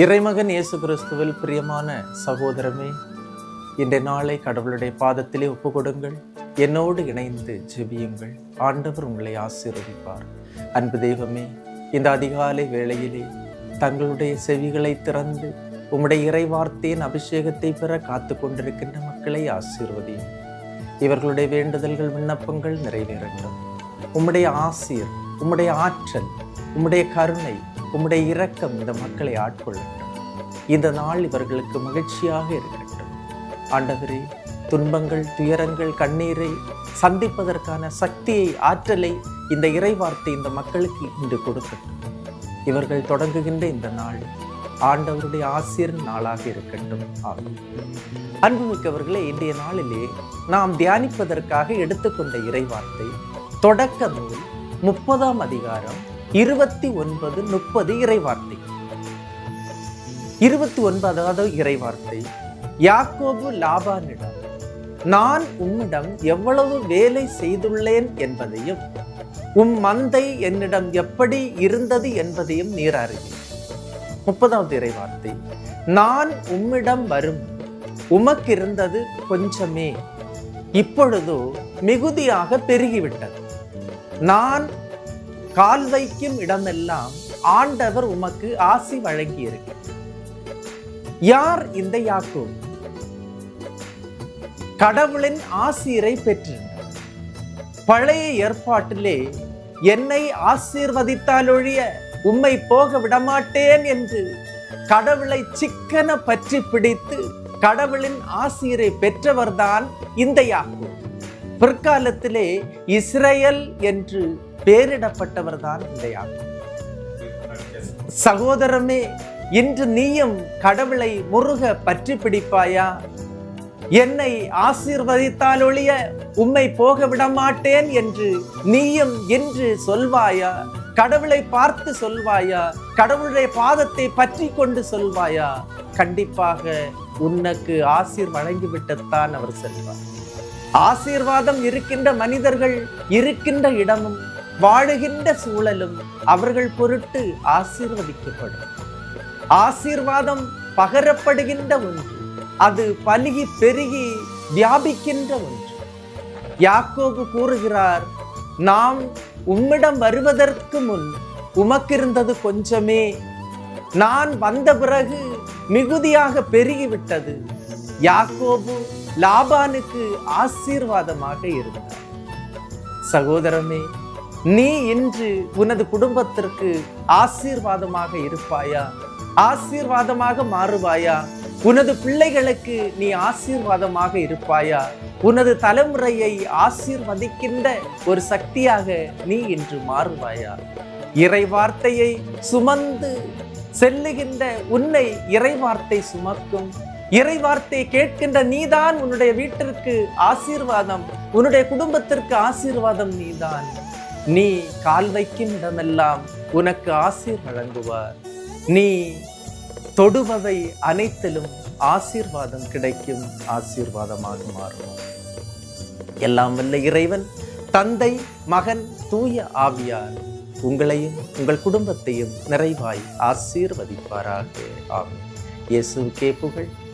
இறைமகன் இயேசு கிறிஸ்துவில் பிரியமான சகோதரமே இன்றைய நாளை கடவுளுடைய பாதத்திலே ஒப்பு கொடுங்கள் என்னோடு இணைந்து ஜெபியுங்கள். ஆண்டவர் உங்களை ஆசீர்வதிப்பார். அன்பு தெய்வமே இந்த அதிகாலை வேளையிலே தங்களுடைய செவிகளை திறந்து உம்முடைய இறைவார்த்தையின் அபிஷேகத்தை பெற காத்து கொண்டிருக்கின்ற மக்களை ஆசீர்வதியும் இவர்களுடைய வேண்டுதல்கள் விண்ணப்பங்கள் நிறைவேறட்டும். உம்முடைய ஆசீர் உம்முடைய ஆற்றல் உம்முடைய கருணை உம்முடைய இரக்கம் இந்த மக்களை ஆட்கொள்ளட்டும். இந்த நாள் இவர்களுக்கு மகிழ்ச்சியாக இருக்கட்டும். ஆண்டவரே துன்பங்கள் துயரங்கள் கண்ணீரை சந்திப்பதற்கான சக்தியை ஆற்றலை இந்த இறைவார்த்தை இந்த மக்களுக்கு இன்று கொடுக்கட்டும். இவர்கள் தொடங்குகின்ற இந்த நாள் ஆண்டவருடைய ஆசிரியர் நாளாக இருக்கட்டும். ஆகும் அன்புமிக்கவர்களே இன்றைய நாளிலே நாம் தியானிப்பதற்காக எடுத்துக்கொண்ட இறைவார்த்தை தொடக்க நூல் முப்பதாம் அதிகாரம் இருபத்தி ஒன்பது முப்பது இறைவார்த்தை. இருபத்தி ஒன்பதாவது இறைவார்த்தை யாக்கோபு லாபானிடம் நான் உம்மிடம் எவ்வளவு வேலை செய்துள்ளேன் என்பதையும் உம் மந்தை என்னிடம் எப்படி இருந்தது என்பதையும் நீர் அறிவி முப்பதாவது இறைவார்த்தை நான் உம்மிடம் வரும் உமக்கிருந்தது கொஞ்சமே. இப்பொழுதோ மிகுதியாக பெருகிவிட்டது. நான் கால் வைக்கும் இடமெல்லாம் ஆண்டவர் உமக்கு ஆசி வழங்கியிருக்க. யார் இந்த யாக்கும் கடவுளின் ஆசிரை பெற்றிருந்தார். பழைய ஏற்பாட்டிலே என்னை ஆசீர்வதித்தாலொழிய உம்மை போக விடமாட்டேன் என்று கடவுளை சிக்கன பற்றி பிடித்து கடவுளின் ஆசிரை பெற்றவர்தான் இந்த யாக்கோ பிற்காலத்திலே இஸ்ரேல் என்று பெயரிடப்பட்டவர்தான் இந்த யாக்கோ சகோதரமே இன்று நீயும் கடவுளை முருக பற்றி பிடிப்பாயா? என்னை ஆசீர்வதித்தால் ஒழிய உம்மை போக விடமாட்டேன் என்று நீயும் என்று சொல்வாயா? கடவுளை பார்த்து சொல்வாயா? கடவுளுடைய பாதத்தை பற்றி கொண்டு சொல்வாயா? கண்டிப்பாக உனக்கு ஆசீர் வழங்கிவிட்டத்தான் அவர் செல்வார். ஆசீர்வாதம் இருக்கின்ற மனிதர்கள் இருக்கின்ற இடமும் வாழுகின்ற சூழலும் அவர்கள் பொருட்டு ஆசீர்வதிக்கப்படும். ஆசீர்வாதம் பகரப்படுகின்ற ஒன்று அது பலுகி பெருகி வியாபிக்கின்ற ஒன்று. யாக்கோபு கூறுகிறார் நாம் உம்மிடம் வருவதற்கு முன் உமக்கிருந்தது கொஞ்சமே. நான் வந்த பிறகு மிகுதியாக பெருகிவிட்டது. யாக்கோபு லாபானுக்கு ஆசீர்வாதமாக இருந்தார் சகோதரமே நீ இன்று உனது குடும்பத்திற்கு ஆசீர்வாதமாக இருப்பாயா? ஆசீர்வாதமாக மாறுவாயா? உனது பிள்ளைகளுக்கு நீ ஆசீர்வாதமாக இருப்பாயா? உனது தலைமுறையை ஆசீர்வதிக்கின்ற ஒரு சக்தியாக நீ இன்று மாறுவாயா? இறை வார்த்தையை சுமந்து செல்லுகின்ற உன்னை இறைவார்த்தை சுமக்கும் இறைவார்த்தை கேட்கின்ற நீதான் உன்னுடைய வீட்டிற்கு ஆசீர்வாதம் உன்னுடைய குடும்பத்திற்கு ஆசீர்வாதம் நீதான். நீ கால் வைக்கும் இடமெல்லாம் உனக்கு ஆசீர் வழங்குவார். நீ தொடுபவை அனைத்திலும் ஆசீர்வாதம் கிடைக்கும் ஆசீர்வாதமாக மாறும். எல்லாம் வல்ல இறைவன் தந்தை மகன் தூய ஆவியார் உங்களையும் உங்கள் குடும்பத்தையும் நிறைவாய் ஆசீர்வதிப்பாராக. ஆகும் இயேசுவுக்கே புகழ்.